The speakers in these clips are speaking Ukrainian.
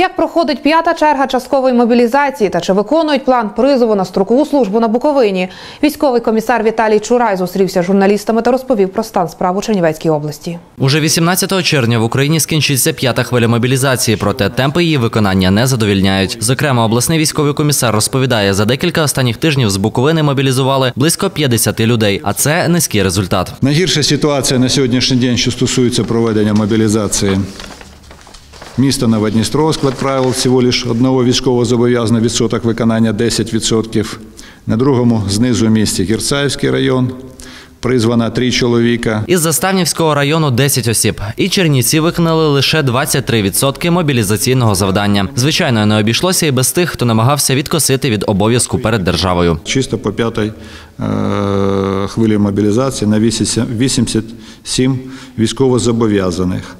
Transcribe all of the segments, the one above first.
Як проходить п'ята черга часткової мобілізації та чи виконують план призову на строкову службу на Буковині? Військовий комісар Віталій Чурай зустрівся з журналістами та розповів про стан справ у Чернівецькій області. Уже 18 червня в Україні скінчиться п'ята хвиля мобілізації, проте темпи її виконання не задовільняють. Зокрема, обласний військовий комісар розповідає, за декілька останніх тижнів з Буковини мобілізували близько 50 людей, а це низький результат. Найгірша ситуація на сьогоднішній день, що стосується проведення мобілізації. Місто Новодністровськ відправив всього лиш одного військовозобов'язаного відсоток виконання 10%. На другому знизу місті Герцаївський район. Призвано три чоловіка. Із Заставнівського району 10 осіб, і Чернівці виконали лише 23% мобілізаційного завдання. Звичайно, не обійшлося і без тих, хто намагався відкосити від обов'язку перед державою. Чисто по п'ятій е, хвилі мобілізації на 87 військовозобов'язаних.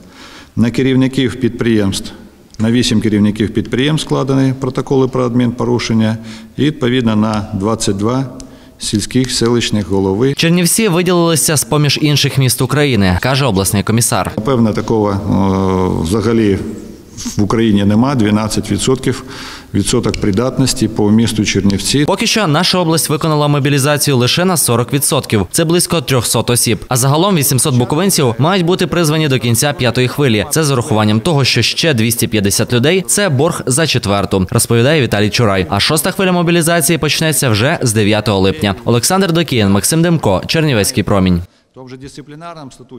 На керівників підприємств, на 8 керівників підприємств складені протоколи про адмінпорушення і відповідно на 22 сільських селищних голови. Чернівці виділилися з поміж інших міст України, каже обласний комісар. Напевно, такого е, взагалі в Україні нема 12% відсоток придатності по місту Чернівці. Поки що наша область виконала мобілізацію лише на 40%. Це близько 300 осіб. А загалом 800 буковинців мають бути призвані до кінця п'ятої хвилі. Це з урахуванням того, що ще 250 людей це борг за четверту, розповідає Віталій Чурай. А шоста хвиля мобілізації почнеться вже з 9 липня. Олександр Докіян, Максим Демко, Чернівецький промінь. То вже дисциплінарним статуті.